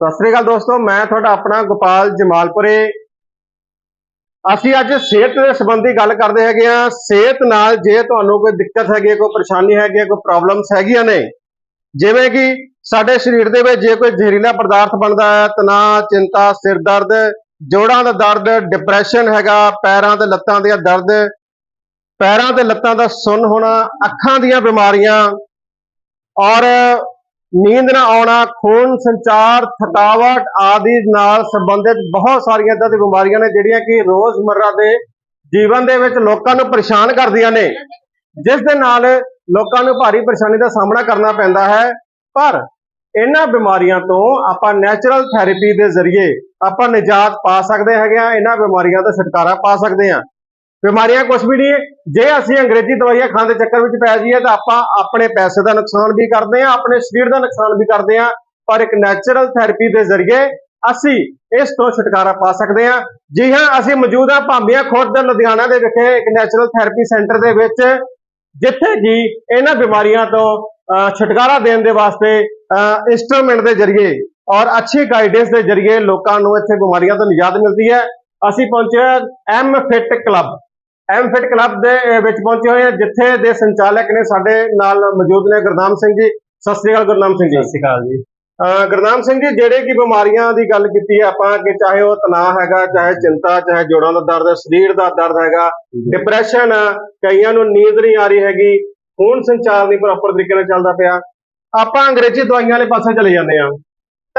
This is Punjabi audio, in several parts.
ਸਤਿ ਸ੍ਰੀ ਅਕਾਲ ਦੋਸਤੋ ਮੈਂ ਤੁਹਾਡਾ ਆਪਣਾ ਗੋਪਾਲ ਜਮਾਲਪੁਰੇ। ਅਸੀਂ ਅੱਜ ਸਿਹਤ ਦੇ ਸੰਬੰਧੀ ਗੱਲ ਕਰਦੇ ਹੈਗੇ ਆ ਸਿਹਤ ਨਾਲ ਜੇ ਤੁਹਾਨੂੰ ਕੋਈ ਦਿੱਕਤ ਹੈਗੀ ਹੈ, ਕੋਈ ਪਰੇਸ਼ਾਨੀ ਹੈਗੀ ਹੈ, ਕੋਈ ਪ੍ਰੋਬਲਮਸ ਹੈਗੀਆਂ ਨੇ ਜਿਵੇਂ ਕਿ ਸਾਡੇ ਸਰੀਰ ਦੇ ਵਿੱਚ ਜੇ ਕੋਈ ਜ਼ਹਿਰੀਲਾ ਪਦਾਰਥ ਬਣਦਾ ਹੈ ਤਣਾਅ ਚਿੰਤਾ ਸਿਰ ਦਰਦ ਜੋੜਾਂ ਦਾ ਦਰਦ ਡਿਪਰੈਸ਼ਨ ਹੈਗਾ ਪੈਰਾਂ ਤੇ ਲੱਤਾਂ ਦੀਆਂ ਦਰਦ ਪੈਰਾਂ ਤੇ ਲੱਤਾਂ ਦਾ ਸੁੰਨ ਹੋਣਾ ਅੱਖਾਂ ਦੀਆਂ ਬਿਮਾਰੀਆਂ ਔਰ ਨੀਂਦ ਨਾ ਆਉਣਾ, ਖੂਨ, ਸੰਚਾਰ, ਥਕਾਵਟ ਆਦਿ ਨਾਲ ਸੰਬੰਧਿਤ ਬਹੁਤ ਸਾਰੀਆਂ ਇਦਾਂ ਦੀਆਂ ਬਿਮਾਰੀਆਂ ਨੇ ਜਿਹੜੀਆਂ ਕਿ ਰੋਜ਼ਮਰਰਾ ਦੇ ਜੀਵਨ ਦੇ ਵਿੱਚ ਲੋਕਾਂ ਨੂੰ ਪਰੇਸ਼ਾਨ ਕਰਦੀਆਂ ਨੇ। ਜਿਸ ਦੇ ਨਾਲ ਲੋਕਾਂ ਨੂੰ ਭਾਰੀ ਪਰੇਸ਼ਾਨੀ ਦਾ ਸਾਹਮਣਾ ਕਰਨਾ ਪੈਂਦਾ ਹੈ। ਪਰ ਇਹਨਾਂ ਬਿਮਾਰੀਆਂ ਤੋਂ ਆਪਾਂ ਨੈਚੁਰਲ ਥੈਰੇਪੀ ਦੇ ਜ਼ਰੀਏ ਆਪਾਂ ਨਿਜਾਤ ਪਾ ਸਕਦੇ ਹੈਗੇ ਆ ਇਹਨਾਂ ਬਿਮਾਰੀਆਂ ਦਾ ਛੁਟਕਾਰਾ ਪਾ ਸਕਦੇ ਆ ਬਿਮਾਰੀਆਂ ਕੁਝ ਵੀ ਨਹੀਂ, ਜੇ ਅਸੀਂ ਅੰਗਰੇਜ਼ੀ ਦਵਾਈਆਂ ਖਾਣ ਦੇ ਚੱਕਰ ਵਿੱਚ ਪੈ ਜਾਈਏ ਤਾਂ ਆਪਾਂ ਆਪਣੇ ਪੈਸੇ ਦਾ ਨੁਕਸਾਨ ਵੀ ਕਰਦੇ ਆ ਆਪਣੇ ਸਰੀਰ ਦਾ ਨੁਕਸਾਨ ਵੀ ਕਰਦੇ ਆ ਪਰ ਇੱਕ ਨੈਚੁਰਲ ਥੈਰੇਪੀ ਦੇ ਜ਼ਰੀਏ ਅਸੀਂ ਇਸ ਤੋਂ ਛੁਟਕਾਰਾ ਪਾ ਸਕਦੇ ਹਾਂ। ਜੀ ਹਾਂ, ਅਸੀਂ ਮੌਜੂਦ ਆ ਭਾਂਬੀਆਂ ਖੁਰਦ, ਲੁਧਿਆਣਾ ਦੇ ਵਿਖੇ ਇੱਕ ਨੈਚੁਰਲ ਥੈਰੇਪੀ ਸੈਂਟਰ ਦੇ ਵਿੱਚ, ਜਿੱਥੇ ਕਿ ਇਹਨਾਂ ਬਿਮਾਰੀਆਂ ਤੋਂ ਛੁਟਕਾਰਾ ਦੇਣ ਦੇ ਵਾਸਤੇ ਇਨਸਟਰੂਮੈਂਟ ਦੇ ਜ਼ਰੀਏ ਔਰ ਅੱਛੀ ਗਾਈਡੈਂਸ ਦੇ ਜ਼ਰੀਏ ਲੋਕਾਂ ਨੂੰ ਇੱਥੇ ਬਿਮਾਰੀਆਂ ਤੋਂ ਨਿਜਾਤ ਮਿਲਦੀ ਹੈ। ਅਸੀਂ ਪਹੁੰਚੇ M fit club M fit club ਦੇ ਵਿੱਚ ਪਹੁੰਚੇ ਹੋਏ ਹਾਂ ਜਿੱਥੇ ਦੇ ਸੰਚਾਲਕ ਨੇ ਸਾਡੇ ਨਾਲ ਮੌਜੂਦ ਨੇ ਗੁਰਨਾਮ ਸਿੰਘ ਜੀ। ਸਤਿ ਸ੍ਰੀ ਅਕਾਲ ਗੁਰਨਾਮ ਸਿੰਘ ਜੀ। ਸ਼੍ਰੀ ਅਕਾਲ ਜੀ। ਗੁਰਨਾਮ ਸਿੰਘ ਜੀ ਜਿਹੜੇ ਕਿ ਬਿਮਾਰੀਆਂ ਦੀ ਗੱਲ ਕੀਤੀ ਹੈ ਆਪਾਂ ਕਿ ਚਾਹੇ ਉਹ ਤਣਾਅ ਹੈਗਾ ਚਾਹੇ ਚਿੰਤਾ ਚਾਹੇ ਜੋੜਾਂ ਦਾ ਦਰਦ ਸਰੀਰ ਦਾ ਦਰਦ ਹੈਗਾ ਡਿਪਰੈਸ਼ਨ ਕਈਆਂ ਨੂੰ ਨੀਂਦ ਨਹੀਂ ਆ ਰਹੀ ਹੈਗੀ ਖੂਨ ਸੰਚਾਰ ਨਹੀਂ ਪ੍ਰੋਪਰ ਤਰੀਕੇ ਨਾਲ ਚੱਲਦਾ ਪਿਆ। ਆਪਾਂ ਅੰਗਰੇਜ਼ੀ ਦਵਾਈਆਂ ਵਾਲੇ ਪਾਸੇ ਚਲੇ ਜਾਂਦੇ ਆ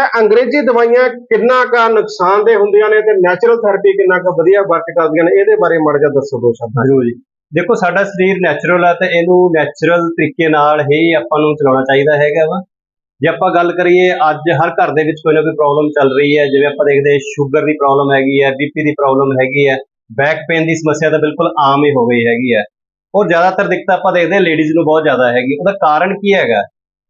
ਤਾਂ ਅੰਗਰੇਜ਼ੀ ਦਵਾਈਆਂ ਕਿੰਨਾ ਕਾ ਨੁਕਸਾਨਦੇ ਹੁੰਦੀਆਂ ਨੇ ਤੇ ਨੈਚੁਰਲ ਥੈਰੇਪੀ ਕਿੰਨਾ ਕਾ ਵਧੀਆ ਵਰਕ ਕਰਦੀਆਂ ਨੇ, ਇਹਦੇ ਬਾਰੇ ਮਾੜਾ ਜਿਹਾ ਦੱਸੋ ਦੋ ਸ਼ਬਦ ਜ਼ਰੂਰ ਜੀ ਦੇਖੋ, ਸਾਡਾ ਸਰੀਰ ਨੈਚੁਰਲ ਹੈ ਤੇ ਇਹਨੂੰ ਨੈਚੁਰਲ ਤਰੀਕੇ ਨਾਲ ਹੀ ਆਪਾਂ ਨੂੰ ਚਲਾਉਣਾ ਚਾਹੀਦਾ ਹੈਗਾ ਵਾ। ਜੇ ਆਪਾਂ ਗੱਲ ਕਰੀਏ, ਅੱਜ ਹਰ ਘਰ ਦੇ ਵਿੱਚ ਕੋਈ ਨਾ ਕੋਈ ਪ੍ਰੋਬਲਮ ਚੱਲ ਰਹੀ ਹੈ। ਜਿਵੇਂ ਆਪਾਂ ਦੇਖਦੇ ਸ਼ੂਗਰ ਦੀ ਪ੍ਰੋਬਲਮ ਹੈਗੀ ਹੈ ਬੀਪੀ ਦੀ ਪ੍ਰੋਬਲਮ ਹੈਗੀ ਹੈ। ਬੈਕ ਪੇਨ ਦੀ ਸਮੱਸਿਆ ਤਾਂ ਬਿਲਕੁਲ ਆਮ ਹੀ ਹੋ ਗਈ ਹੈਗੀ ਹੈ। ਔਰ ਜ਼ਿਆਦਾਤਰ ਦਿੱਕਤ ਆਪਾਂ ਦੇਖਦੇ ਹਾਂ ਲੇਡੀਜ਼ ਨੂੰ ਬਹੁਤ ਜ਼ਿਆਦਾ ਹੈਗੀ। ਉਹਦਾ ਕਾਰਨ ਕੀ ਹੈਗਾ?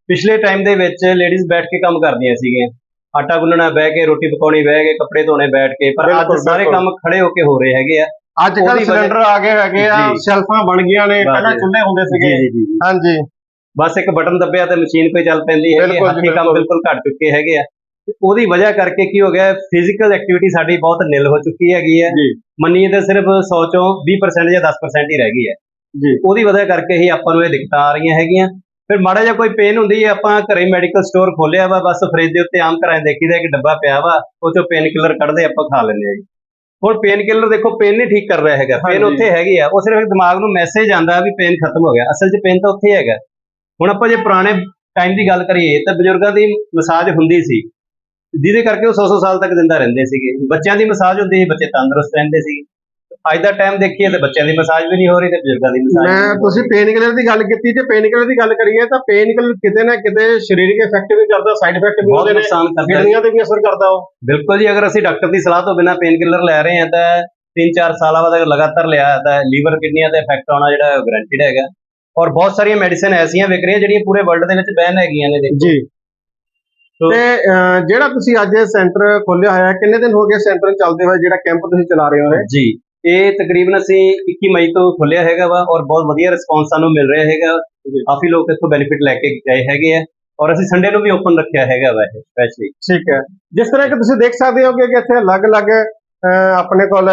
ਪਿਛਲੇ ਟਾਈਮ ਦੇ ਵਿੱਚ ਲੇਡੀਜ਼ ਬੈਠ ਕੇ ਕੰਮ ਕਰਦੀਆਂ ਸੀਗੀਆਂ। ਆਟਾ ਗੁੰਨਣਾ ਬਹਿ ਕੇ ਰੋਟੀ ਪਕਾਉਣੀ ਬਹਿ ਕੇ ਕੱਪੜੇ ਧੋਣੇ ਬੈਠ ਕੇ ਪਰ ਅੱਜ ਬਿਲਕੁਲ, ਸਾਰੇ ਬਿਲਕੁਲ। ਕੰਮ ਖੜੇ ਹੋ ਕੇ ਹੋ ਰਹੇ ਹੈਗੇ ਆ। ਅੱਜ ਕੱਲ ਉਹਦੀ ਵਜ੍ਹਾ- ਸਿਲੰਡਰ ਆ ਗਏ ਹੈਗੇ ਆ ਜੀ। ਸ਼ੈਲਫਾਂ ਬਣ ਗਈਆਂ ਨੇ ਪਹਿਲਾਂ। ਚੁੱਲ੍ਹੇ ਹੁੰਦੇ ਸੀਗੇ। ਜੀ ਹਾਂਜੀ। ਬਸ ਇੱਕ ਬਟਨ ਦੱਬਿਆ ਤੇ ਮਸ਼ੀਨ ਕੋਈ ਚੱਲ ਪੈਂਦੀ ਹੈਗੀ ਬਿਲਕੁਲ ਹੈ ਜੀ, ਹੱਥੀਂ ਕੰਮ ਬਿਲਕੁਲ। ਬਿਲਕੁਲ ਘਟ ਚੁੱਕੇ ਹੈਗੇ ਆ। ਤੇ ਉਹਦੀ ਵਜ੍ਹਾ ਕਰਕੇ ਕੀ ਹੋ ਗਿਆ ਫਿਜ਼ੀਕਲ ਐਕਟੀਵਿਟੀ ਸਾਡੀ ਬਹੁਤ ਨਿਲ ਹੋ ਚੁੱਕੀ ਹੈਗੀ ਹੈ ਜੀ। ਮੰਨੀਏ ਤਾਂ ਸਿਰਫ 100 ਚੋਂ 20% ਜਾਂ 10% ਹੀ ਰਹਿ ਗਈ ਹੈ। ਜੀ। ਉਹਦੀ ਵਜ੍ਹਾ ਕਰਕੇ ਹੀ ਆਪਾਂ ਨੂੰ ਇਹ ਦਿੱਕਤਾਂ ਆ ਰਹੀਆਂ ਹੈਗੀਆਂ। ਫਿਰ ਮਾੜਾ ਜਿਹਾ ਕੋਈ ਪੇਨ ਹੁੰਦੀ ਹੈ ਆਪਾਂ ਘਰੇ ਮੈਡੀਕਲ ਸਟੋਰ ਖੋਲਿਆ ਵਾ ਬਸ ਫ੍ਰਿਜ ਦੇ ਉੱਤੇ ਆਮ 'ਚ ਦੇਖੀਦਾ ਇੱਕ ਡੱਬਾ ਪਿਆ ਵਾ ਉਹ ਚੋਂ ਪੇਨ ਕਿਲਰ ਕੱਢਦੇ ਆਪਾਂ ਖਾ ਲੈਂਦੇ ਆ ਜੀ। ਹੁਣ ਪੇਨ ਕਿਲਰ ਦੇਖੋ ਪੇਨ ਨਹੀਂ ਠੀਕ ਕਰ ਰਿਹਾ ਹੈਗਾ। ਪੇਨ। ਉੱਥੇ ਹੈਗੀ ਆ ਉਹ ਸਿਰਫ ਦਿਮਾਗ ਨੂੰ ਮੈਸੇਜ ਆਂਦਾ ਵੀ ਪੇਨ ਖਤਮ ਹੋ ਗਿਆ। ਅਸਲ 'ਚ ਪੇਨ ਤਾਂ ਉੱਥੇ ਹੈਗਾ। ਹੁਣ ਆਪਾਂ ਜੇ ਪੁਰਾਣੇ ਟਾਈਮ ਦੀ ਗੱਲ ਕਰੀਏ ਤਾਂ ਬਜ਼ੁਰਗਾਂ ਦੀ ਮਸਾਜ ਹੁੰਦੀ ਸੀ। ਜਿਹਦੇ ਕਰਕੇ ਉਹ 100-100 ਸਾਲ ਤੱਕ ਜ਼ਿੰਦਾ ਰਹਿੰਦੇ ਸੀਗੇ। ਬੱਚਿਆਂ ਦੀ ਮਸਾਜ ਹੁੰਦੀ ਸੀ ਬੱਚੇ ਤੰਦਰੁਸਤ ਰਹਿੰਦੇ ਸੀ। ਅੱਜ ਦਾ ਟਾਈਮ ਦੇਖੀਏ ਤਾਂ ਬੱਚਿਆਂ ਦੀ ਮਸਾਜ ਵੀ ਨਹੀਂ ਹੋ ਰਹੀ ਤੇ ਬਜ਼ੁਰਗਾਂ ਦੀ ਮਸਾਜ ਮੈਂ ਤੁਸੀਂ ਪੇਨ ਕਿਲਰ ਦੀ ਗੱਲ ਕੀਤੀ ਜੇ ਪੇਨ ਕਿਲਰ ਦੀ ਗੱਲ ਕਰੀਏ ਤਾਂ ਪੇਨ ਕਿਲਰ ਕਿਤੇ ਨਾ ਕਿਤੇ ਸਰੀਰਕ ਇਫੈਕਟ ਵੀ ਕਰਦਾ ਸਾਈਡ ਇਫੈਕਟ ਵੀ ਬਹੁਤ ਹੁੰਦੇ ਨੇ ਨੁਕਸਾਨ ਕਰਦਾ ਹੈ। ਕਿਡਨੀਆਂ ਤੇ ਵੀ ਅਸਰ ਕਰਦਾ ਉਹ। ਬਿਲਕੁਲ ਜੀ ਅਗਰ ਅਸੀਂ ਡਾਕਟਰ ਦੀ ਸਲਾਹ ਤੋਂ ਬਿਨਾ ਪੇਨ ਕਿਲਰ ਲੈ ਰਹੇ ਹਾਂ ਤਾਂ 3-4 ਸਾਲਾਂ ਬਾਅਦ ਲਗਾਤਾਰ ਲਿਆ ਤਾਂ ਲੀਵਰ ਕਿਡਨੀਆਂ ਤੇ ਇਫੈਕਟ ਆਉਣਾ ਜਿਹੜਾ ਗਰੰਟਿਡ ਹੈਗਾ। ਔਰ ਬਹੁਤ ਸਾਰੀਆਂ ਮੈਡੀਸਿਨ ਐਸੀਆਂ ਵਿਕ ਰਹੀਆਂ ਜਿਹੜੀਆਂ ਪੂਰੇ ਵਰਲਡ ਦੇ ਵਿੱਚ ਬੈਨ ਹੈਗੀਆਂ ਨੇ ਦੇਖੋ। ਜੀ। ਤੋ- ਜਿਹੜਾ ਤੁਸੀਂ ਅੱਜ ਇਹ ਸੈਂਟਰ ਖੋਲਿਆ ਹੋਇਆ ਕਿੰਨੇ ਦਿਨ ਹੋ ਗਏ ਸੈਂਟਰ ਚੱਲਦੇ ਹੋਏ ਜਿਹੜਾ ਕੈਂਪ ਤੁਸੀਂ ਚਲਾ ਰਹੇ ਹੋ? ਜੀ। ਇਹ ਤਕਰੀਬਨ ਅਸੀਂ 21 ਮਈ ਤੋਂ ਖੋਲਿਆ ਹੈਗਾ ਵਾ ਔਰ ਬਹੁਤ ਵਧੀਆ ਰਿਸਪੌਂਸ ਸਾਨੂੰ ਮਿਲ ਰਿਹਾ ਹੈਗਾ। ਕਾਫੀ ਲੋਕ ਇੱਥੋਂ ਬੈਨੀਫਿਟ ਲੈ ਕੇ ਗਏ ਹੈਗੇ ਆ ਔਰ ਅਸੀਂ ਸੰਡੇ ਨੂੰ ਵੀ ਓਪਨ ਰੱਖਿਆ ਹੈਗਾ ਵਾ ਇਹ ਸਪੈਸ਼ਲੀ ਠੀਕ ਹੈ। ਜਿਸ ਤਰ੍ਹਾਂ ਕਿ ਤੁਸੀਂ ਦੇਖ ਸਕਦੇ ਹੋ ਕਿ ਇੱਥੇ ਅਲੱਗ-ਅਲੱਗ ਆਪਣੇ ਕੋਲ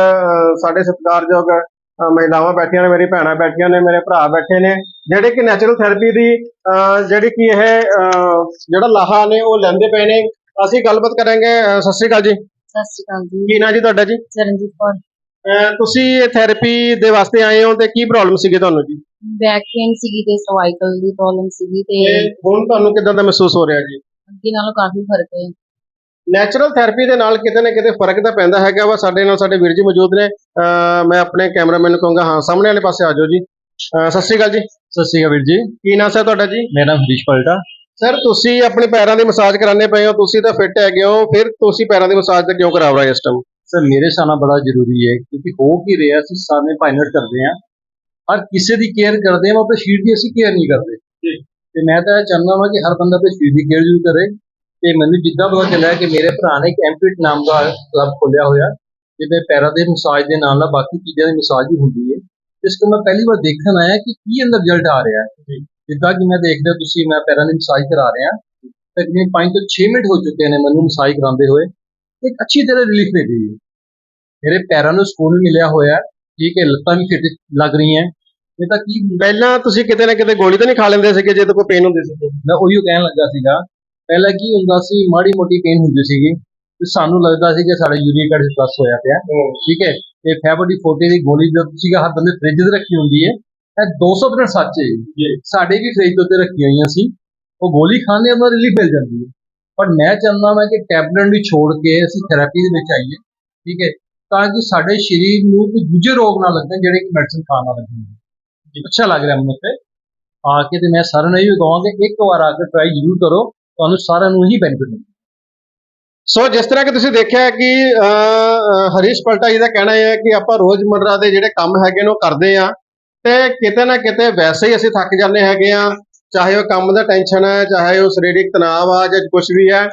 ਸਾਡੇ ਸਤਿਕਾਰਯੋਗ ਮਹਿਲਾਵਾਂ ਬੈਠੀਆਂ ਨੇ ਮੇਰੀ ਭੈਣਾਂ ਬੈਠੀਆਂ ਨੇ ਮੇਰੇ ਭਰਾ ਬੈਠੇ ਨੇ ਜਿਹੜੇ ਕਿ ਨੈਚੁਰਲ ਥੈਰੇਪੀ ਦੀ ਜਿਹੜੀ ਕਿ ਇਹ ਜਿਹੜਾ ਲਾਹਾ ਨੇ ਉਹ ਲੈਂਦੇ ਪਏ ਨੇ। ਅਸੀਂ ਗੱਲਬਾਤ ਕਰਾਂਗੇ। ਸਤਿ ਸ਼੍ਰੀ ਅਕਾਲ ਜੀ। ਸਤਿ ਸ਼੍ਰੀ ਅਕਾਲ ਜੀ। ਕੀ ਨਾਂ ਜੀ ਤੁਹਾਡਾ ਜੀ? ਚਰਨਜੀਤ ਕੌਰ। ਤੁਸੀਂ ਇਹ ਥੈਰੇਪੀ ਦੇ ਵਾਸਤੇ ਆਏ ਹੋ ਤੇ ਕੀ ਪ੍ਰੋਬਲਮ ਸੀਗੀ ਤੁਹਾਨੂੰ ਜੀ? ਬੈਕ ਪੇਨ ਸੀਗੀ ਤੇ ਸਰਵਾਈਕਲ ਦੀ ਪ੍ਰੋਬਲਮ ਸੀਗੀ ਤੇ ਤੇ ਹੁਣ ਤੁਹਾਨੂੰ ਕਿਦਾਂ ਦਾ ਮਹਿਸੂਸ ਹੋ ਰਿਹਾ ਜੀ? ਅੱਗੇ ਨਾਲੋਂ ਕਾਫੀ ਫ਼ਰਕ ਹੈ। ਨੈਚੁਰਲ ਥੈਰੇਪੀ ਦੇ ਨਾਲ ਕਿਤੇ ਨਾ ਕਿਤੇ ਫ਼ਰਕ ਤਾਂ ਪੈਂਦਾ ਹੈਗਾ ਵਾ ਸਾਡੇ ਨਾਲ ਸਾਡੇ ਵੀਰ ਜੀ ਮੌਜੂਦ ਨੇ। ਅਹ ਮੈਂ ਆਪਣੇ ਕੈਮਰਾਮੈਨ ਨੂੰ ਕਹੂੰਗਾ ਹਾਂ ਸਾਹਮਣੇ ਵਾਲੇ ਪਾਸੇ ਆ ਜਾਓ ਜੀ। ਅਹ ਸਤਿ ਸ਼੍ਰੀ ਅਕਾਲ ਜੀ। ਸਤਿ ਸ਼੍ਰੀ ਅਕਾਲ ਵੀਰ ਜੀ। ਕੀ ਨਾਮ ਹੈ ਤੁਹਾਡਾ ਜੀ? ਮੇਰਾ ਨਾਮ ਹਰੀਸ਼ ਪਲਟਾ। ਸਰ ਤੁਸੀਂ ਆਪਣੇ ਪੈਰਾਂ ਦੀ ਮਸਾਜ ਕਰਾਉਂਦੇ ਪਏ ਹੋ ਤੁਸੀਂ ਤਾਂ ਫਿੱਟ ਹੈਗੇ ਹੋ ਫਿਰ ਤੁਸੀਂ ਪੈਰਾਂ ਦੀ ਮਸਾਜ ਤੇ ਕਿਉਂ ਕਰਾ ਰਹੇ ਹੋ ਇਸ ਟਾਈਮ ਸਰ ਮੇਰੇ ਨਾਲ ਬੜਾ ਜ਼ਰੂਰੀ ਹੈ ਕਿਉਂਕਿ ਹੋ ਕੀ ਰਿਹਾ ਅਸੀਂ ਸਾਰੇ ਪਾਇਲਟ ਕਰਦੇ ਹਾਂ। ਹਰ ਕਿਸੇ ਦੀ ਕੇਅਰ ਕਰਦੇ ਹਾਂ ਆਪਣੇ ਸਰੀਰ ਦੀ ਅਸੀਂ ਕੇਅਰ ਨਹੀਂ ਕਰਦੇ। ਤੇ ਮੈਂ ਤਾਂ ਇਹ ਚਾਹੁੰਦਾ ਹਾਂ ਕਿ ਹਰ ਬੰਦਾ ਆਪਣੇ ਸਰੀਰ ਦੀ ਕੇਅਰ ਜ਼ਰੂਰ ਕਰੇ। ਤੇ ਮੈਨੂੰ ਜਿੱਦਾਂ ਪਤਾ ਚੱਲਿਆ ਕਿ ਮੇਰੇ ਭਰਾ ਨੇ ਇੱਕ ਐਮਪਿਟ ਨਾਮ ਦਾ ਕਲੱਬ ਖੋਲਿਆ ਹੋਇਆ ਜਿਹਦੇ ਪੈਰਾਂ ਦੇ ਮਸਾਜ ਦੇ ਨਾਲ ਨਾਲ ਬਾਕੀ ਚੀਜ਼ਾਂ ਦੀ ਮਸਾਜ ਵੀ ਹੁੰਦੀ ਹੈ। ਇਸ ਤੋਂ ਮੈਂ ਪਹਿਲੀ ਵਾਰ ਦੇਖਣ ਆਇਆ ਕਿ ਕੀ ਅੰਦਰ ਰਿਜ਼ਲਟ ਆ ਰਿਹਾ। ਹੈ ਜਿੱਦਾਂ ਕਿ ਮੈਂ ਦੇਖ ਰਿਹਾ ਤੁਸੀਂ ਮੈਂ ਪੈਰਾਂ ਦੀ ਮਸਾਜ ਕਰਾ ਰਿਹਾ। ਤਕਰੀਬਨ 5 ਤੋਂ 6 ਮਿੰਟ ਹੋ ਚੁੱਕੇ ਨੇ ਮੈਨੂੰ ਮਸਾਜ ਕਰਾਉਂਦੇ ਹੋਏ। ਇੱਕ ਅੱਛੀ ਤਰ੍ਹਾਂ ਰਿਲੀਫ ਮਿਲ ਰਹੀ ਹੈ। ਮੇਰੇ ਪੈਰਾਂ ਨੂੰ ਸਕੂਨ ਮਿਲਿਆ ਹੋਇਆ ਠੀਕ ਹੈ ਲੱਤਾਂ ਵੀ ਫਿੱਟ ਲੱਗ ਰਹੀਆਂ ਇਹ ਤਾਂ ਕੀ ਪਹਿਲਾਂ ਤੁਸੀਂ ਕਿਤੇ ਨਾ ਕਿਤੇ ਗੋਲੀ ਤਾਂ ਨਹੀਂ ਖਾ ਲੈਂਦੇ ਸੀਗੇ ਜਦੋਂ ਕੋਈ ਪੇਨ ਹੁੰਦੀ ਸੀ ਮੈਂ ਉਹੀਓ ਕਹਿਣ ਲੱਗਾ ਸੀਗਾ ਪਹਿਲਾਂ ਕੀ ਹੁੰਦਾ ਸੀ ਮਾੜੀ ਮੋਟੀ ਪੇਨ ਹੁੰਦੀ ਸੀਗੀ ਤੇ ਸਾਨੂੰ ਲੱਗਦਾ ਸੀ ਕਿ ਸਾਡਾ ਯੂਰੀਕ ਐਸਿਡ ਪਲੱਸ ਹੋਇਆ ਪਿਆ। ਠੀਕ ਹੈ ਇਹ ਫੈਬਡੀ 40 ਦੀ ਗੋਲੀ ਜਦ ਤੁਸੀਂ ਹਰ ਬੰਦੇ ਫ੍ਰਿਜ 'ਤੇ ਰੱਖੀ ਹੁੰਦੀ ਹੈ ਇਹ 200% ਸੱਚ ਹੈ। ਜੀ। ਸਾਡੇ ਵੀ ਫ੍ਰਿਜ ਦੇ ਉੱਤੇ ਰੱਖੀ ਹੋਈਆਂ ਸੀ ਉਹ ਗੋਲੀ ਖਾਣੇ ਉਹਨਾਂ ਰਿਲੀਫ ਮਿਲ ਜਾਂਦੀ ਹੈ। ਪਰ ਮੈਂ ਚਾਹੁੰਦਾ ਮੈਂ ਕਿ ਟੈਬਲੇਟ ਵੀ ਛੋੜ ਕੇ ਅਸੀਂ ਥੈਰੇਪੀ ਦੇ ਵਿੱਚ ਆਈਏ ਠੀਕ ਹੈ ਤਾਂ ਕਿ ਸਾਡੇ ਸਰੀਰ ਨੂੰ ਕੋਈ ਦੂਜੇ ਰੋਗ ਨਾ ਲੱਗਣ ਜਿਹੜੇ ਕਿ ਮੈਡੀਸਿਨ ਖਾਣ ਨਾਲ ਲੱਗਣਗੇ ਅੱਛਾ ਲੱਗ ਰਿਹਾ ਮੈਨੂੰ ਤੇ ਆ ਕੇ ਤੇ ਮੈਂ ਸਾਰਿਆਂ ਨੂੰ ਇਹ ਕਹਾਂਗਾ ਕਿ ਇੱਕ ਵਾਰ ਆ ਕੇ ਟਰਾਈ ਜ਼ਰੂਰ ਕਰੋ ਤੁਹਾਨੂੰ ਸਾਰਿਆਂ ਨੂੰ ਹੀ ਬੈਨੀਫਿਟ ਮਿਲੇਗਾ ਸੋ ਜਿਸ ਤਰ੍ਹਾਂ ਕਿ ਤੁਸੀਂ ਦੇਖਿਆ ਕਿ ਹਰੀਸ਼ ਪਲਟਾ ਜੀ ਦਾ ਕਹਿਣਾ ਹੈ ਕਿ ਆਪਾਂ ਰੋਜ਼ਮਰਰਾ ਦੇ ਜਿਹੜੇ ਕੰਮ ਹੈਗੇ ਨੇ ਉਹ ਕਰਦੇ ਆ ਤੇ ਕਿਤੇ ਨਾ ਕਿਤੇ ਵੈਸੇ ਹੀ ਅਸੀਂ ਥੱਕ ਜਾਂਦੇ ਹੈਗੇ ਆ ਚਾਹੇ ਉਹ ਕੰਮ ਦਾ ਟੈਨਸ਼ਨ ਹੈ ਚਾਹੇ ਉਹ ਸਰੀਰਕ ਤਣਾਅ ਆ ਜਾਂ ਕੁਝ ਵੀ ਹੈ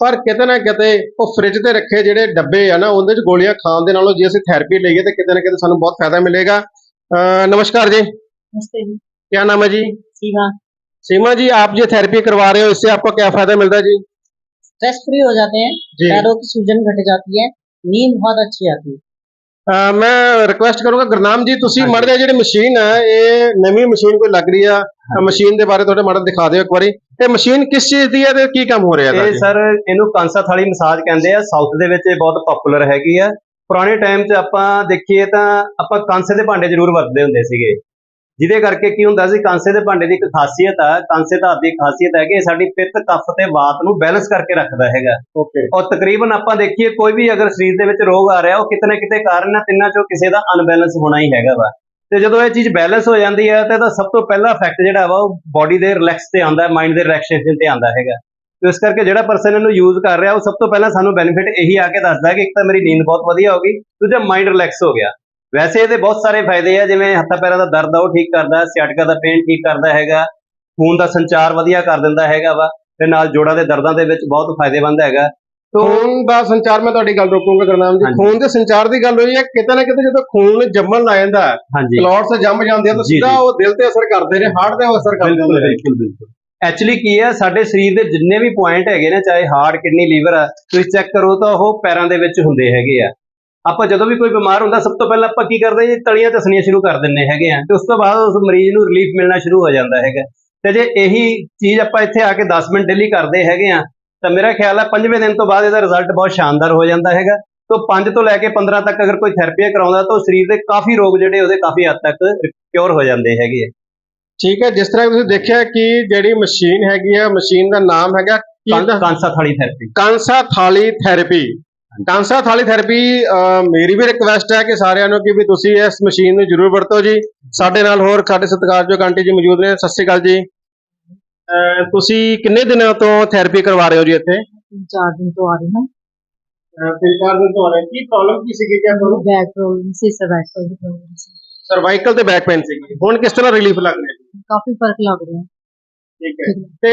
ਪਰ ਕਿਤੇ ਨਾ ਕਿਤੇ ਉਹ ਫ੍ਰਿਜ ਤੇ ਰੱਖੇ ਜਿਹੜੇ ਡੱਬੇ ਆ ਨਾ ਉਹਦੇ ਚ ਗੋਲੀਆਂ ਖਾਣ ਦੇ ਨਾਲੋਂ ਜੇ ਅਸੀਂ ਥੈਰੇਪੀ ਲਈਏ ਤਾਂ ਕਿਤੇ ਨਾ ਕਿਤੇ ਸਾਨੂੰ ਬਹੁਤ ਫਾਇਦਾ ਮਿਲੇਗਾ। ਨਮਸਕਾਰ ਜੀ। नमस्ते जी ਕੀ ਨਾਮ ਹੈ ਜੀ? ਸੀਮਾ। ਸੀਮਾ ਜੀ ਆਪ ਜੇ ਥੈਰੇਪੀ ਕਰਵਾ ਰਹੇ ਹੋ ਇਸ ਸੇ ਆਪਕੋ ਕੀ ਫਾਇਦਾ ਮਿਲਦਾ ਜੀ? स्ट्रेस फ्री हो जाते ਹੈ जी पैरों की सूजन घट जाती है नींद बहुत अच्छी आती ਮੈਂ ਰਿਕੁਐਸਟ ਕਰੂੰਗਾ ਗੁਰਨਾਮ ਜੀ ਤੁਸੀਂ। ਮੜ ਜਿਹੜੀ ਮਸ਼ੀਨ ਹੈ ਇਹ ਨਵੀਂ ਮਸ਼ੀਨ ਕੋਈ ਲੱਗ ਰਹੀ ਆ ਮਸ਼ੀਨ ਦੇ ਬਾਰੇ ਤੁਹਾਡੇ ਮੜ ਦਿਖਾ ਦਿਓ ਇੱਕ ਵਾਰੀ। ਇਹ ਮਸ਼ੀਨ ਕਿਸ ਚੀਜ਼ ਦੀ ਹੈ ਤੇ ਕੀ ਕੰਮ ਹੋ ਰਿਹਾ ਇਹਦਾ ਇਹ ਸਰ ਇਹਨੂੰ ਕਾਂਸਾ ਥਾਲੀ ਮਸਾਜ ਕਹਿੰਦੇ ਆ ਸਾਊਥ ਦੇ ਵਿੱਚ ਇਹ ਬਹੁਤ ਪਪੂਲਰ ਹੈਗੀ ਆ। ਪੁਰਾਣੇ ਟਾਈਮ 'ਚ ਆਪਾਂ ਦੇਖੀਏ ਤਾਂ ਆਪਾਂ ਕਾਂਸੇ ਦੇ ਭਾਂਡੇ ਜ਼ਰੂਰ ਵਰਤਦੇ ਹੁੰਦੇ ਸੀਗੇ। ਜਿਹਦੇ ਕਰਕੇ ਕੀ ਹੁੰਦਾ ਸੀ ਕਾਂਸੇ ਦੇ ਭਾਂਡੇ ਦੀ ਇੱਕ ਖਾਸੀਅਤ ਆ ਕਾਂਸੇ ਦੀ ਇੱਕ ਖਾਸੀਅਤ ਹੈ ਕਿ ਇਹ ਸਾਡੀ ਪਿੱਤ ਕਫ ਤੇ ਵਾਤ ਨੂੰ ਬੈਲੈਂਸ ਕਰਕੇ ਰੱਖਦਾ ਹੈਗਾ। ਓਕੇ ਔਰ ਤਕਰੀਬਨ ਆਪਾਂ ਦੇਖੀਏ ਕੋਈ ਵੀ ਅਗਰ ਸਰੀਰ ਦੇ ਵਿੱਚ ਰੋਗ ਆ ਰਿਹਾ ਉਹ ਕਿਤੇ ਨਾ ਕਿਤੇ ਕਾਰਨ ਤਿੰਨਾਂ ਚੋਂ ਕਿਸੇ ਦਾ ਅਨਬੈਲੈਂਸ ਹੋਣਾ ਹੀ ਹੈਗਾ ਵਾ। ਤੇ ਜਦੋਂ ਇਹ ਚੀਜ਼ ਬੈਲੈਂਸ ਹੋ ਜਾਂਦੀ ਹੈ ਤਾਂ ਇਹਦਾ ਸਭ ਤੋਂ ਪਹਿਲਾ ਇਫੈਕਟ ਜਿਹੜਾ ਵਾ ਉਹ ਬਾਡੀ ਦੇ ਰਿਲੈਕਸ ਤੇ ਆਉਂਦਾ ਹੈ ਮਾਈਂਡ ਦੇ ਰਿਲੈਕਸੇਸ਼ਨ ਤੇ ਆਉਂਦਾ ਹੈਗਾ। ਤੇ ਇਸ ਕਰਕੇ ਜਿਹੜਾ ਪਰਸਨ ਇਹਨੂੰ ਯੂਜ਼ ਕਰ ਰਿਹਾ ਉਹ ਸਭ ਤੋਂ ਪਹਿਲਾਂ ਸਾਨੂੰ ਬੈਨੀਫਿਟ ਇਹੀ ਆ ਕੇ ਦੱਸਦਾ ਹੈ ਕਿ ਇੱਕ ਤਾਂ ਮੇਰੀ ਨੀਂਦ ਬਹੁਤ ਵਧੀਆ ਹੋ ਗਈ ਦੂਜਾ ਮਾਈਂਡ ਰਿਲੈਕਸ ਹੋ ਗਿਆ। ਵੈਸੇ ਇਹਦੇ ਬਹੁਤ ਸਾਰੇ ਫਾਇਦੇ ਆ ਜਿਵੇਂ ਹੱਥਾਂ ਪੈਰਾਂ ਦਾ ਦਰਦ ਆ ਉਹ ਠੀਕ ਕਰਦਾ ਹੈ ਸਿਆਟਕਾ ਦਾ ਪੇਨ ਠੀਕ ਕਰਦਾ ਹੈਗਾ ਖੂਨ ਦਾ ਸੰਚਾਰ ਵਧੀਆ ਕਰ ਦਿੰਦਾ ਹੈਗਾ ਵਾ ਤੇ ਨਾਲ ਜੋੜਾਂ ਦੇ ਦਰਦਾਂ ਦੇ ਵਿੱਚ ਬਹੁਤ ਫਾਇਦੇਮੰਦ ਹੈਗਾ। ਖੂਨ ਦਾ ਸੰਚਾਰ ਮੈਂ ਤੁਹਾਡੀ ਗੱਲ ਰੋਕੂੰਗਾ ਗੁਰਨਾਮ ਜੀ। ਖੂਨ ਦੇ ਸੰਚਾਰ ਦੀ ਗੱਲ ਹੋਈ ਹੈ ਕਿਤੇ ਨਾ ਕਿਤੇ ਜਦੋਂ ਖੂਨ ਜੰਮਣ ਲੱਗ ਜਾਂਦਾ ਕਲੌਟਸ ਜੰਮ ਜਾਂਦੇ ਆ ਤਾਂ ਸਿੱਧਾ। ਉਹ ਦਿਲ ਤੇ ਅਸਰ ਕਰਦੇ ਨੇ ਹਾਰਟ ਤੇ ਅਸਰ ਕਰਦੇ ਨੇ। ਬਿਲਕੁਲ ਬਿਲਕੁਲ। ਐਕਚੁਅਲੀ ਕੀ ਹੈ ਸਾਡੇ ਸਰੀਰ ਦੇ ਜਿੰਨੇ ਵੀ ਪੁਆਇੰਟ ਹੈਗੇ ਨੇ ਚਾਹੇ ਹਾਰਟ ਕਿਡਨੀ ਲੀਵਰ ਆ ਤੁਸੀਂ ਚੈੱਕ ਕਰੋ ਤਾਂ ਉਹ ਪੈਰਾਂ ਦੇ ਵਿੱਚ ਹੁੰਦੇ ਹੈਗੇ ਆ। ਆਪਾਂ ਜਦੋਂ ਵੀ ਕੋਈ ਬਿਮਾਰ ਹੁੰਦਾ ਸਭ ਤੋਂ ਪਹਿਲਾਂ ਆਪਾਂ ਕੀ ਕਰਦੇ ਜੀ? ਤਲੀਆਂ ਚੱਸਣੀਆਂ ਸ਼ੁਰੂ ਕਰ ਦਿੰਨੇ ਹੈਗੇ ਆ ਤੇ ਉਸ ਤੋਂ ਬਾਅਦ ਉਸ ਮਰੀਜ਼ ਨੂੰ ਰਿਲੀਫ ਮਿਲਣਾ ਸ਼ੁਰੂ ਹੋ ਜਾਂਦਾ ਹੈਗਾ। ਤੇ ਜੇ ਇਹੀ ਚੀਜ਼ ਆਪਾਂ ਇੱਥੇ ਆ ਕੇ 10 ਮਿੰਟ ਡੇਲੀ ਕਰਦੇ ਹੈਗੇ ਆ ਤਾਂ ਮੇਰਾ ਖਿਆਲ ਹੈ ਪੰਜਵੇਂ ਦਿਨ ਤੋਂ ਬਾਅਦ ਇਹਦਾ ਰਿਜ਼ਲਟ ਬਹੁਤ ਸ਼ਾਨਦਾਰ ਹੋ ਜਾਂਦਾ ਹੈਗਾ। ਤੋਂ 5 ਤੋਂ ਲੈ ਕੇ 15 ਤੱਕ ਅਗਰ ਕੋਈ ਥੈਰੇਪੀ ਕਰਾਉਂਦਾ ਤਾਂ ਉਹ ਸਰੀਰ ਦੇ ਕਾਫੀ ਰੋਗ ਜਿਹੜੇ ਉਹਦੇ ਕਾਫੀ ਹੱਦ ਤੱਕ ਕਿਉਰ ਹੋ ਜਾਂਦੇ ਹੈਗੇ ਆ। ਠੀਕ ਹੈ ਜਿਸ ਤਰ੍ਹਾਂ ਤੁਸੀਂ ਦੇਖਿਆ ਕਿ ਜਿਹੜੀ ਮਸ਼ੀਨ ਹੈਗੀ ਆ ਮਸ਼ੀਨ ਦਾ ਨਾਮ ਹੈਗਾ ਕਾਂਸਾ ਥਾਲੀ ਥੈਰੇਪੀ ਕਾਂਸਾ ਥਾਲੀ ਥੈਰੇਪੀ ਡਾਂਸਾ ਥਾਲੀ ਥੈਰੇਪੀ ਮੇਰੀ ਵੀ ਰਿਕਵੈਸਟ ਹੈ ਕਿ ਸਾਰਿਆਂ ਨੂੰ ਕਿ ਵੀ ਤੁਸੀਂ ਇਸ ਮਸ਼ੀਨ ਨੂੰ ਜ਼ਰੂਰ ਵਰਤੋ ਜੀ। ਸਾਡੇ ਨਾਲ ਹੋਰ ਸਾਡੇ ਸਤਿਕਾਰਯੋਗ ਆਂਟੀ ਜੀ ਮੌਜੂਦ ਨੇ। ਸਤਿ ਸ਼੍ਰੀ ਜੀ। ਤੁਸੀਂ ਕਿੰਨੇ ਦਿਨਾਂ ਤੋਂ ਥੈਰੇਪੀ ਕਰਵਾ ਰਹੇ ਹੋ ਜੀ ਇੱਥੇ? 4 ਦਿਨ ਤੋਂ ਆ ਰਹੀ ਹਾਂ। ਸਰਵਾਈਕਲ ਹੁਣ ਕਿਸ ਤਰ੍ਹਾਂ ਰਿਲੀਫ ਲੱਗ ਰਿਹਾ? ਕਾਫੀ ਫ਼ਰਕ ਲੱਗ ਰਿਹਾ। ਠੀਕ ਹੈ। ਤੇ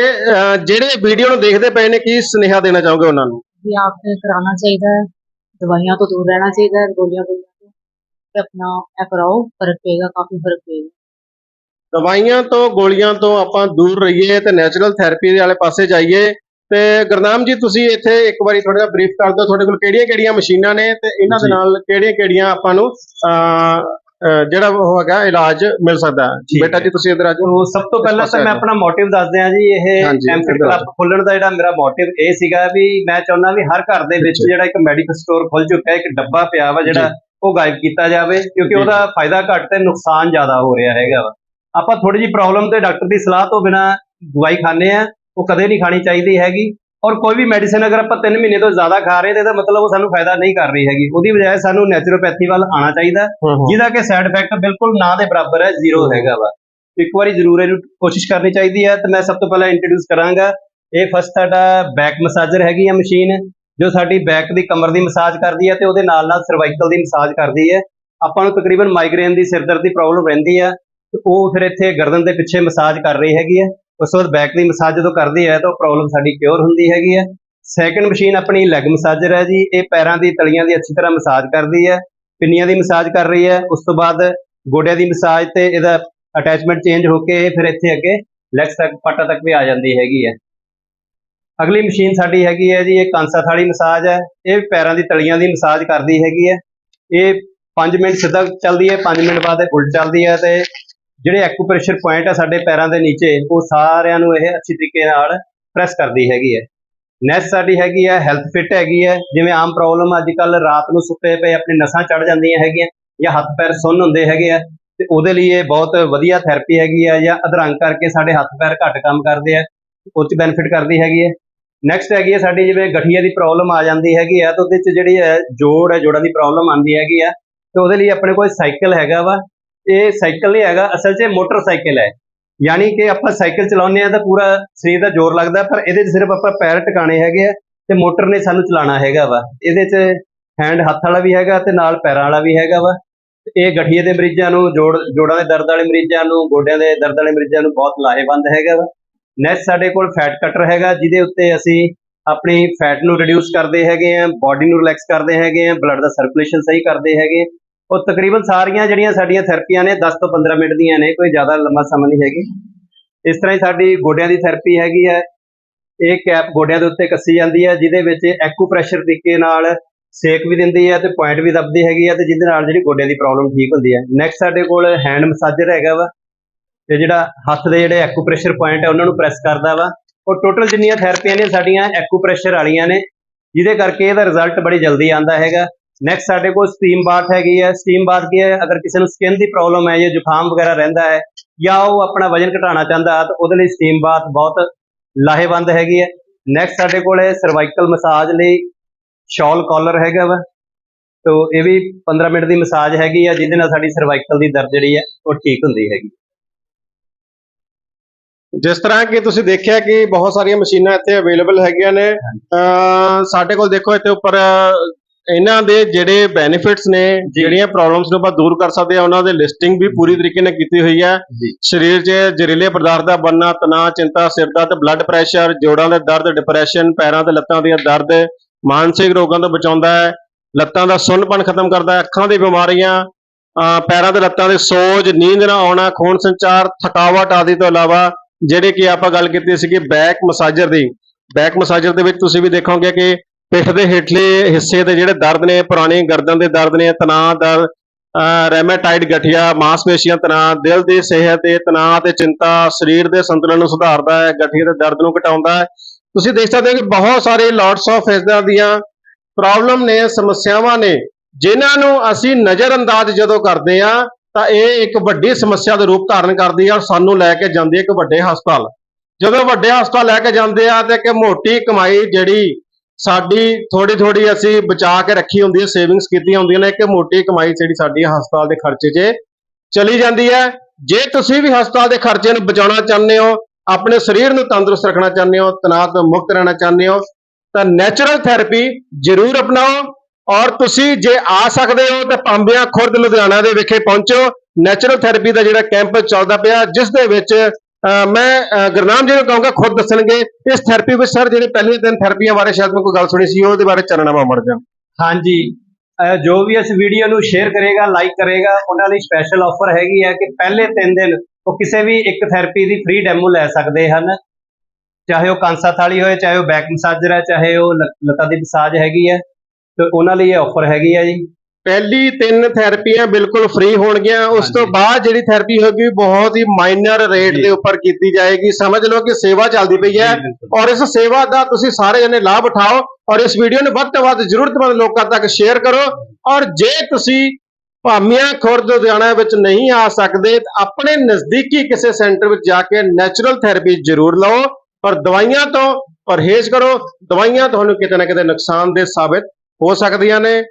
ਜਿਹੜੇ ਵੀਡੀਓ ਨੂੰ ਦੇਖਦੇ ਪਏ ਨੇ ਕੀ ਸੁਨੇਹਾ ਦੇਣਾ ਚਾਹੋਗੇ ਉਹਨਾਂ ਨੂੰ? ਵੀ ਆਪ ਕਰਾਉਣਾ ਚਾਹੀਦਾ ਹੈ ਦਵਾਈਆਂ ਤੋਂ ਦੂਰ ਰਹਿਣਾ ਚਾਹੀਦਾ ਹੈ ਗੋਲੀਆਂ ਗੋਲੀਆਂ ਤੋਂ ਤੇ ਆਪਣਾ ਇਹ ਕਰਾਓ ਫ਼ਰਕ ਪਏਗਾ ਕਾਫੀ ਫ਼ਰਕ ਪਏਗਾ। ਦਵਾਈਆਂ ਤੋਂ ਗੋਲੀਆਂ ਤੋਂ ਆਪਾਂ ਦੂਰ ਰਹੀਏ ਤੇ ਨੈਚੁਰਲ ਥੈਰੇਪੀ ਦੇ ਵਾਲੇ ਪਾਸੇ ਜਾਈਏ। ਤੇ ਗੁਰਨਾਮ ਜੀ ਤੁਸੀਂ ਇੱਥੇ ਇੱਕ ਵਾਰੀ ਥੋੜਾ ਜਿਹਾ ਬਰੀਫ ਕਰ ਦਿਓ ਤੁਹਾਡੇ ਕੋਲ ਕਿਹੜੀਆਂ-ਕਿਹੜੀਆਂ ਮਸ਼ੀਨਾਂ ਨੇ ਤੇ ਇਹਨਾਂ ਦੇ ਨਾਲ ਕਿਹੜੀਆਂ-ਕਿਹੜੀਆਂ ਆਪਾਂ ਨੂੰ ਜਿਹੜਾ ਉਹ ਹੈਗਾ ਇਲਾਜ ਮਿਲ ਸਕਦਾ। ਬੇਟਾ। ਜੀ ਤੁਸੀਂ ਇਧਰ ਆ ਜਾਓ। ਸਭ ਤੋਂ ਪਹਿਲਾਂ ਤਾਂ ਮੈਂ ਆਪਣਾ ਮੋਟਿਵ ਦੱਸ ਦਿਆਂ ਜੀ ਇਹ ਐਮਫਿਟ ਕਲੱਬ ਖੋਲਣ ਦਾ ਜਿਹੜਾ ਮੇਰਾ ਮੋਟਿਵ ਇਹ ਸੀਗਾ ਵੀ ਮੈਂ ਚਾਹੁੰਦਾ ਵੀ ਹਰ ਘਰ ਦੇ ਵਿੱਚ ਜਿਹੜਾ ਇੱਕ ਮੈਡੀਕਲ ਸਟੋਰ ਖੁੱਲ ਚੁੱਕਾ ਹੈ ਇੱਕ ਡੱਬਾ ਪਿਆ ਵਾ ਜਿਹੜਾ ਉਹ ਗਾਇਬ ਕੀਤਾ ਜਾਵੇ ਕਿਉਂਕਿ ਜੀ, ਉਹਦਾ ਫਾਇਦਾ ਘੱਟ ਤੇ ਨੁਕਸਾਨ ਜ਼ਿਆਦਾ ਹੋ ਰਿਹਾ ਹੈਗਾ ਵਾ। ਆਪਾਂ ਥੋੜੀ ਜਿਹੀ ਪ੍ਰੋਬਲਮ ਤੇ ਡਾਕਟਰ ਦੀ ਸਲਾਹ ਤੋਂ ਬਿਨਾ ਦਵਾਈ ਖਾਂਦੇ ਆ ਉਹ ਕਦੇ ਨਹੀਂ ਖਾਣੀ ਚਾਹੀਦੀ ਹੈਗੀ। ਔਰ ਕੋਈ ਵੀ ਮੈਡੀਸਿਨ ਅਗਰ ਆਪਾਂ 3 ਮਹੀਨੇ ਤੋਂ ਜ਼ਿਆਦਾ ਖਾ ਰਹੇ ਤੇ ਇਹਦਾ ਮਤਲਬ ਉਹ ਸਾਨੂੰ ਫਾਇਦਾ ਨਹੀਂ ਕਰ ਰਹੀ ਹੈਗੀ। ਉਹਦੀ ਬਜਾਏ ਸਾਨੂੰ ਨੈਚੁਰੋਪੈਥੀ ਵੱਲ ਆਉਣਾ ਚਾਹੀਦਾ। ਜਿਹਦਾ ਕਿ ਸਾਈਡ ਇਫੈਕਟ ਬਿਲਕੁਲ ਨਾ ਦੇ ਬਰਾਬਰ ਹੈ ਜ਼ੀਰੋ ਹੈਗਾ ਵਾ। ਇੱਕ ਵਾਰੀ ਜ਼ਰੂਰ ਇਹਨੂੰ ਕੋਸ਼ਿਸ਼ ਕਰਨੀ ਚਾਹੀਦੀ ਹੈ ਤੇ ਮੈਂ ਸਭ ਤੋਂ ਪਹਿਲਾਂ ਇੰਟਰੋਡਿਊਸ ਕਰਾਂਗਾ। ਇਹ ਫਸਟ ਸਾਡਾ ਬੈਕ ਮਸਾਜਰ ਹੈਗੀ ਆ ਮਸ਼ੀਨ ਜੋ ਸਾਡੀ ਬੈਕ ਦੀ ਕਮਰ ਦੀ ਮਸਾਜ ਕਰਦੀ ਹੈ ਤੇ ਉਹਦੇ ਨਾਲ ਨਾਲ ਸਰਵਾਈਕਲ ਦੀ ਮਸਾਜ ਕਰਦੀ ਹੈ। ਆਪਾਂ ਨੂੰ ਤਕਰੀਬਨ ਮਾਈਗ੍ਰੇਨ ਦੀ ਸਿਰਦਰਦ ਦੀ ਪ੍ਰੋਬਲਮ ਰਹਿੰਦੀ ਹੈ ਤੇ ਉਹ ਫਿਰ ਇੱਥੇ ਗਰਦਨ ਦੇ ਪਿੱਛੇ ਮਸਾਜ ਕਰ ਰਹੀ ਹੈਗੀ ਹੈ ਉਸ ਤੋਂ ਬਾਅਦ ਬੈਕ ਦੀ ਮਸਾਜ ਜਦੋਂ ਕਰਦੀ ਹੈ ਤਾਂ ਉਹ ਪ੍ਰੋਬਲਮ ਸਾਡੀ ਕਿਉਰ ਹੁੰਦੀ ਹੈਗੀ ਹੈ। ਸੈਕੰਡ ਮਸ਼ੀਨ ਆਪਣੀ ਲੈਗ ਮਸਾਜਰ ਹੈ ਜੀ। ਇਹ ਪੈਰਾਂ ਦੀ, ਤਲੀਆਂ ਦੀ ਅੱਛੀ ਤਰ੍ਹਾਂ ਮਸਾਜ ਕਰਦੀ ਹੈ। ਪਿੰਨੀਆਂ ਦੀ ਮਸਾਜ ਕਰ ਰਹੀ ਹੈ। ਉਸ ਤੋਂ ਬਾਅਦ ਗੋਡਿਆਂ ਦੀ ਮਸਾਜ ਤੇ ਇਹਦਾ ਅਟੈਚਮੈਂਟ ਚੇਂਜ ਹੋ ਕੇ ਫਿਰ ਇੱਥੇ ਅੱਗੇ ਲੈਗਸ ਤੱਕ, ਪੱਟਾ ਤੱਕ ਵੀ ਆ ਜਾਂਦੀ ਹੈਗੀ ਹੈ। ਅਗਲੀ ਮਸ਼ੀਨ ਸਾਡੀ ਹੈਗੀ ਹੈ ਜੀ, ਇਹ ਕਾਂਸਾ ਥਾਲੀ ਮਸਾਜ ਹੈ। ਇਹ ਪੈਰਾਂ ਦੀ, ਤਲੀਆਂ ਦੀ ਮਸਾਜ ਕਰਦੀ ਹੈਗੀ ਹੈ। ਇਹ 5 ਮਿੰਟ ਸਿੱਧਾ ਚੱਲਦੀ ਹੈ 5 ਮਿੰਟ ਬਾਅਦ ਇਹ ਉਲਟ ਚੱਲਦੀ ਹੈ ਤੇ ਜਿਹੜੇ ਐਕੂਪ੍ਰੈਸ਼ਰ ਪੁਆਇੰਟ ਆ ਸਾਡੇ ਪੈਰਾਂ ਦੇ ਨੀਚੇ, ਉਹ ਸਾਰਿਆਂ ਨੂੰ ਇਹ ਅੱਛੀ ਤਰੀਕੇ ਨਾਲ ਪ੍ਰੈਸ ਕਰਦੀ ਹੈਗੀ ਹੈ। ਨੈਕਸਟ ਸਾਡੀ ਹੈਗੀ ਹੈ ਹੈਲਥ ਫਿਟ ਹੈਗੀ ਹੈ। ਜਿਵੇਂ ਆਮ ਪ੍ਰੋਬਲਮ ਅੱਜ ਕੱਲ ਰਾਤ ਨੂੰ ਸੁੱਤੇ ਪਏ ਆਪਣੀ ਨਸਾਂ ਚੜ ਜਾਂਦੀਆਂ ਹੈਗੀਆਂ ਜਾਂ ਹੱਥ ਪੈਰ ਸੁੰਨ ਹੁੰਦੇ ਹੈਗੇ ਆ, ਤੇ ਉਹਦੇ ਲਈ ਇਹ ਬਹੁਤ ਵਧੀਆ ਥੈਰੇਪੀ ਹੈਗੀ ਹੈ ਜਾਂ ਅਧਰੰਗ ਕਰਕੇ ਸਾਡੇ ਹੱਥ ਪੈਰ ਘੱਟ ਕੰਮ ਕਰਦੇ ਆ, ਉਹ 'ਚ ਬੈਨੀਫਿਟ ਕਰਦੀ ਹੈਗੀ ਹੈ। ਨੈਕਸਟ ਹੈਗੀ ਹੈ ਸਾਡੀ ਜਿਵੇਂ ਗਠੀਏ ਦੀ ਪ੍ਰੋਬਲਮ ਆ ਜਾਂਦੀ ਹੈਗੀ ਆ, ਤਾਂ ਉਹਦੇ 'ਚ ਜਿਹੜੀ ਹੈ ਜੋੜ ਹੈ, ਜੋੜਾਂ ਦੀ ਪ੍ਰੋਬਲਮ ਆਉਂਦੀ ਹੈਗੀ ਆ, ਤੇ ਉਹਦੇ ਲਈ ਆਪਣੇ ਕੋਲ ਸਾਈਕਲ ਹੈਗਾ ਵਾ। ਇਹ ਸਾਈਕਲ ਨਹੀਂ ਹੈਗਾ, ਅਸਲ 'ਚ ਇਹ ਮੋਟਰਸਾਈਕਲ ਹੈ। ਯਾਨੀ ਕਿ ਆਪਾਂ ਸਾਈਕਲ ਚਲਾਉਂਦੇ ਆ ਤਾਂ ਪੂਰਾ ਸਰੀਰ ਦਾ ਜ਼ੋਰ ਲੱਗਦਾ, ਪਰ ਇਹਦੇ 'ਚ ਸਿਰਫ ਆਪਾਂ ਪੈਰ ਟਿਕਾਣੇ ਹੈਗੇ ਆ ਤੇ ਮੋਟਰ ਨੇ ਸਾਨੂੰ ਚਲਾਉਣਾ ਹੈਗਾ ਵਾ। ਇਹਦੇ 'ਚ ਹੈਂਡ ਹੱਥ ਵਾਲਾ ਵੀ ਹੈਗਾ ਤੇ ਨਾਲ ਪੈਰਾਂ ਵਾਲਾ ਵੀ ਹੈਗਾ ਵਾ। ਤੇ ਇਹ ਗਠੀਏ ਦੇ ਮਰੀਜ਼ਾਂ ਨੂੰ, ਜੋੜ, ਜੋੜਾਂ ਦੇ ਦਰਦ ਵਾਲੇ ਮਰੀਜ਼ਾਂ ਨੂੰ, ਗੋਡਿਆਂ ਦੇ ਦਰਦ ਵਾਲੇ ਮਰੀਜ਼ਾਂ ਨੂੰ ਬਹੁਤ ਲਾਹੇਵੰਦ ਹੈਗਾ ਵਾ। ਨੈਕਸਟ ਸਾਡੇ ਕੋਲ ਫੈਟ ਕਟਰ ਹੈਗਾ, ਜਿਹਦੇ ਉੱਤੇ ਅਸੀਂ ਆਪਣੀ ਫੈਟ ਨੂੰ ਰਿਡਿਊਸ ਕਰਦੇ ਹੈਗੇ ਆ ਬਾਡੀ ਨੂੰ ਰਿਲੈਕਸ ਕਰਦੇ ਹੈਗੇ ਆ ਬਲੱਡ ਦਾ ਸਰਕੂਲੇਸ਼ਨ ਸਹੀ ਕਰਦੇ ਹੈਗੇ ਉਹ ਤਕਰੀਬਨ ਸਾਰੀਆਂ ਜਿਹੜੀਆਂ ਸਾਡੀਆਂ ਥੈਰੇਪੀਆਂ ਨੇ 10 ਤੋਂ 15 ਮਿੰਟ ਦੀਆਂ ਨੇ, ਕੋਈ ਜ਼ਿਆਦਾ ਲੰਮਾ ਸਮਾਂ ਨਹੀਂ ਹੈਗੀ। ਇਸ ਤਰ੍ਹਾਂ ਹੀ ਸਾਡੀ ਗੋਡਿਆਂ ਦੀ ਥੈਰੇਪੀ ਹੈਗੀ ਹੈ। ਇਹ ਕੈਪ ਗੋਡਿਆਂ ਦੇ ਉੱਤੇ ਕੱਸੀ ਜਾਂਦੀ ਹੈ, ਜਿਹਦੇ ਵਿੱਚ ਐਕੂਪ੍ਰੈਸ਼ਰ ਤਰੀਕੇ ਨਾਲ ਸੇਕ ਵੀ ਦਿੰਦੀ ਹੈ ਤੇ ਪੁਆਇੰਟ ਵੀ ਦੱਬਦੀ ਹੈਗੀ ਹੈ ਤੇ ਜਿਹਦੇ ਨਾਲ ਜਿਹੜੀ ਗੋਡਿਆਂ ਦੀ ਪ੍ਰੋਬਲਮ ਠੀਕ ਹੁੰਦੀ ਹੈ। ਨੈਕਸਟ ਸਾਡੇ ਕੋਲ ਹੈਂਡ ਮਸਾਜਰ ਹੈਗਾ ਵਾ, ਤੇ ਜਿਹੜਾ ਹੱਥ ਦੇ ਜਿਹੜੇ ਐਕੂਪ੍ਰੈਸ਼ਰ ਪੁਆਇੰਟ ਹੈ, ਉਹਨਾਂ ਨੂੰ ਪ੍ਰੈਸ ਕਰਦਾ ਵਾ। ਉਹ ਟੋਟਲ ਜਿੰਨੀਆਂ ਥੈਰੇਪੀਆਂ ਨੇ, ਸਾਡੀਆਂ ਐਕੂਪ੍ਰੈਸ਼ਰ ਵਾਲੀਆਂ ਨੇ, ਜਿਹਦੇ ਕਰਕੇ ਇਹਦਾ ਰਿਜ਼ਲਟ ਬੜੀ ਜਲਦੀ ਆਉਂਦਾ ਹੈਗਾ। ਨੈਕਸਟ ਸਾਡੇ ਕੋਲ ਸਟੀਮ ਬਾਥ ਹੈਗੀ ਹੈ। ਸਟੀਮ ਬਾਥ ਕੀ ਹੈ? ਅਗਰ ਕਿਸੇ ਨੂੰ ਸਕਿਨ ਦੀ ਪ੍ਰੋਬਲਮ ਹੈ ਜਾਂ ਜ਼ੁਕਾਮ ਵਗੈਰਾ ਰਹਿੰਦਾ ਹੈ ਜਾਂ ਉਹ ਆਪਣਾ ਵਜਨ ਘਟਾਉਣਾ ਚਾਹੁੰਦਾ ਹੈ ਤਾਂ ਉਹਦੇ ਲਈ ਸਟੀਮ ਬਾਥ ਬਹੁਤ ਲਾਹੇਵੰਦ ਹੈਗੀ ਹੈ। ਨੈਕਸਟ ਸਾਡੇ ਕੋਲ ਹੈ ਸਰਵਾਈਕਲ ਮਸਾਜ ਲਈ ਸ਼ਾਲ ਕਾਲਰ ਹੈਗਾ ਵਾ। ਤੋ ਇਹ ਵੀ 15 ਮਿੰਟ ਦੀ ਮਸਾਜ ਹੈਗੀ ਆ ਜਿਹਦੇ ਨਾਲ ਸਾਡੀ ਸਰਵਾਈਕਲ ਦੀ ਦਰਦ ਜਿਹੜੀ ਹੈ ਉਹ ਠੀਕ ਹੁੰਦੀ ਹੈਗੀ। ਜਿਸ ਤਰ੍ਹਾਂ ਕਿ ਤੁਸੀਂ ਦੇਖਿਆ ਕਿ ਬਹੁਤ ਸਾਰੀਆਂ ਮਸ਼ੀਨਾਂ ਇੱਥੇ ਅਵੇਲੇਬਲ ਹੈਗੀਆਂ ਨੇ। ਸਾਡੇ ਕੋਲ ਦੇਖੋ ਇੱਥੇ ਉੱਪਰ ਇਹਨਾਂ ਦੇ ਜਿਹੜੇ ਬੈਨੀਫਿਟਸ ਨੇ ਜਿਹੜੀਆਂ ਪ੍ਰੋਬਲਮਸ ਨੂੰ ਆਪਾਂ ਦੂਰ ਕਰ ਸਕਦੇ ਆ ਉਹਨਾਂ ਦੇ ਲਿਸਟਿੰਗ ਵੀ ਪੂਰੀ ਤਰੀਕੇ ਨਾਲ ਕੀਤੀ ਹੋਈ ਹੈ। ਸਰੀਰ 'ਚ ਜ਼ਹਿਰੀਲੇ ਪਦਾਰਥ ਦਾ ਬਣਨਾ ਤਣਾਅ ਚਿੰਤਾ ਸਿਰ ਦਰਦ ਬਲੱਡ ਪ੍ਰੈਸ਼ਰ ਜੋੜਾਂ ਦੇ ਦਰਦ ਡਿਪਰੈਸ਼ਨ ਪੈਰਾਂ ਤੇ ਲੱਤਾਂ ਦੀਆਂ ਦਰਦ ਮਾਨਸਿਕ ਰੋਗਾਂ ਤੋਂ ਬਚਾਉਂਦਾ ਹੈ। ਲੱਤਾਂ ਦਾ ਸੁੰਨਪਣ ਖਤਮ ਕਰਦਾ ਹੈ ਅੱਖਾਂ ਦੀ ਬਿਮਾਰੀਆਂ ਪੈਰਾਂ ਤੇ ਲੱਤਾਂ ਦੇ ਸੋਜ ਨੀਂਦ ਨਾ ਆਉਣਾ ਖੂਨ ਸੰਚਾਰ ਥਕਾਵਟ ਆਦਿ ਤੋਂ ਇਲਾਵਾ ਜਿਹੜੇ ਕਿ ਆਪਾਂ ਗੱਲ ਕੀਤੀ ਸੀ ਕਿ ਬੈਕ ਮਸਾਜਰ ਦੀ। ਬੈਕ ਮਸਾਜਰ ਦੇ ਵਿੱਚ ਤੁਸੀਂ ਵੀ ਦੇਖੋਗੇ ਕਿ ਪਿੱਠ ਦੇ ਹੇਠਲੇ ਹਿੱਸੇ ਦੇ ਜਿਹੜੇ ਦਰਦ ਨੇ, ਪੁਰਾਣੇ ਗਰਦਨ ਦੇ ਦਰਦ ਨੇ, ਤਣਾਅ ਦਰਦ ਰੈਮੇਟਾਇਡ ਗਠੀਆ, ਮਾਸਪੇਸ਼ੀਆਂ ਤਣਾਅ, ਦਿਲ ਦੀ ਸਿਹਤ ਤੇ ਤਣਾਅ ਤੇ ਚਿੰਤਾ, ਸਰੀਰ ਦੇ ਸੰਤੁਲਨ ਨੂੰ ਸੁਧਾਰਦਾ ਹੈ, ਗਠੀਏ ਦੇ ਦਰਦ ਨੂੰ ਘਟਾਉਂਦਾ ਹੈ। ਤੁਸੀਂ ਦੇਖ ਸਕਦੇ ਹੋ ਕਿ ਬਹੁਤ ਸਾਰੇ ਲੋਟਸ ਆਫ ਇਸਦਾਂ ਦੀਆਂ ਪ੍ਰੋਬਲਮ ਨੇ, ਸਮੱਸਿਆਵਾਂ ਨੇ, ਜਿਨ੍ਹਾਂ ਨੂੰ ਅਸੀਂ ਨਜ਼ਰ ਅੰਦਾਜ਼ ਜਦੋਂ ਕਰਦੇ ਆ ਤਾਂ ਇਹ ਇੱਕ ਵੱਡੀ ਸਮੱਸਿਆ ਦਾ ਰੂਪ ਧਾਰਨ ਕਰਦੀ ਹੈ ਔਰ ਸਾਨੂੰ ਲੈ ਕੇ ਜਾਂਦੀ ਹੈ ਇੱਕ ਵੱਡੇ ਹਸਪਤਾਲ। ਜਦੋਂ ਵੱਡੇ ਹਸਪਤਾਲ ਲੈ ਕੇ ਜਾਂਦੇ ਆ ਤੇ ਕਿ ਮੋਟੀ ਕਮਾਈ ਜਿਹੜੀ ਸਾਡੀ ਥੋੜੀ ਥੋੜੀ ਅਸੀਂ ਬਚਾ ਕੇ ਰੱਖੀ ਹੁੰਦੀ ਹੈ ਸੇਵਿੰਗਸ ਕੀਤੀਆਂ ਹੁੰਦੀਆਂ ਨੇ ਕਿ ਮੋਟੀ ਕਮਾਈ ਜਿਹੜੀ ਸਾਡੀ ਹਸਪਤਾਲ ਦੇ ਖਰਚੇ 'ਚ ਚਲੀ ਜਾਂਦੀ ਹੈ। ਜੇ ਤੁਸੀਂ ਵੀ ਹਸਪਤਾਲ ਦੇ ਖਰਚੇ ਨੂੰ ਬਚਾਉਣਾ ਚਾਹੁੰਦੇ ਹੋ, ਆਪਣੇ ਸਰੀਰ ਨੂੰ ਤੰਦਰੁਸਤ ਰੱਖਣਾ ਚਾਹੁੰਦੇ ਹੋ ਤਣਾਅ ਤੋਂ ਮੁਕਤ ਰਹਿਣਾ ਚਾਹੁੰਦੇ ਹੋ, ਤਾਂ ਨੈਚੁਰਲ ਥੈਰੇਪੀ ਜ਼ਰੂਰ ਅਪਣਾਓ। ਔਰ ਤੁਸੀਂ ਜੇ ਆ ਸਕਦੇ ਹੋ, ਤਾਂ ਪਾਂਬਿਆਂ ਖੁਰਦ ਲੁਧਿਆਣਾ ਦੇ ਵਿਖੇ ਪਹੁੰਚੋ। ਨੈਚੁਰਲ ਥੈਰੇਪੀ ਦਾ ਜਿਹੜਾ ਕੈਂਪ ਚੱਲਦਾ ਪਿਆ, ਜਿਸ ਦੇ ਵਿੱਚ ਮੈਂ ਗੁਰਨਾਮ ਜੀ ਨੂੰ ਕਹਾਂਗਾ, ਖੁਦ ਦੱਸਣਗੇ, ਇਸ ਥੈਰੇਪੀ ਵਿੱਚ ਸਰ ਜਿਹੜੇ ਪਹਿਲੀਆਂ ਤਿੰਨ ਥੈਰੇਪੀਆਂ ਬਾਰੇ ਸ਼ਾਇਦ ਮੈਂ ਕੋਈ ਗੱਲ ਸੁਣੀ ਸੀ, ਉਹਦੇ ਬਾਰੇ ਚਾਨਣਾ ਮੜ ਜਾਣ। ਹਾਂਜੀ ਜੋ ਵੀ ਇਸ ਵੀਡੀਓ ਨੂੰ ਸ਼ੇਅਰ ਕਰੇਗਾ ਲਾਈਕ ਕਰੇਗਾ, ਉਹਨਾਂ ਲਈ ਸਪੈਸ਼ਲ ਆਫਰ ਹੈਗੀ ਹੈ ਕਿ ਪਹਿਲੇ 3 ਦਿਨ ਉਹ ਕਿਸੇ ਵੀ ਇੱਕ ਥੈਰੇਪੀ ਦੀ ਫ੍ਰੀ ਡੈਮੋ ਲੈ ਸਕਦੇ ਹਨ। ਚਾਹੇ ਉਹ ਕਾਂਸਾ ਥਾਲੀ ਹੋਏ, ਚਾਹੇ ਉਹ ਬੈਕ ਮਸਾਜਰ ਹੈ, ਚਾਹੇ ਉਹ ਲਤਾ ਦੀ ਮਸਾਜ ਹੈਗੀ ਹੈ, ਤੇ ਉਹਨਾਂ ਲਈ ਇਹ ਆਫਰ ਹੈਗੀ ਹੈ ਜੀ। ਪਹਿਲੀ ਤਿੰਨ ਥੈਰੇਪੀਆਂ ਬਿਲਕੁਲ ਫ੍ਰੀ ਹੋਣਗੀਆਂ ਉਸ ਤੋਂ। ਬਾਅਦ ਜਿਹੜੀ ਥੈਰੇਪੀ ਹੋਗੀ ਬਹੁਤ ਹੀ ਮਾਈਨਰ ਰੇਟ। ਦੇ ਉੱਪਰ ਕੀਤੀ ਜਾਏਗੀ ਸਮਝ ਲਓ ਕਿ ਸੇਵਾ ਚੱਲਦੀ ਪਈ ਹੈ। ਔਰ ਇਸ ਸੇਵਾ ਦਾ ਤੁਸੀਂ ਸਾਰੇ ਜਣੇ ਲਾਭ ਉਠਾਓ ਔਰ ਇਸ ਵੀਡੀਓ ਨੂੰ ਵੱਧ ਤੋਂ ਵੱਧ ਜ਼ਰੂਰਤਮੰਦ ਲੋਕਾਂ ਤੱਕ ਸ਼ੇਅਰ ਕਰੋ ਔਰ ਜੇ ਤੁਸੀਂ ਭਾਮੀਆਂ ਖੁਰਦ ਲੁਧਿਆਣਾ ਵਿੱਚ ਨਹੀਂ ਆ ਸਕਦੇ ਤਾਂ ਆਪਣੇ ਨਜ਼ਦੀਕੀ ਕਿਸੇ ਸੈਂਟਰ ਵਿੱਚ ਜਾ ਕੇ ਨੈਚੁਰਲ ਥੈਰੇਪੀ ਜ਼ਰੂਰ ਲਓ ਪਰ ਦਵਾਈਆਂ ਤੋਂ ਪਰਹੇਜ਼ ਕਰੋ ਦਵਾਈਆਂ ਤੁਹਾਨੂੰ ਕਿਤੇ ਨਾ ਕਿਤੇ ਨੁਕਸਾਨਦੇਹ ਸਾਬਿਤ ਹੋ ਸਕਦੀਆਂ ਨੇ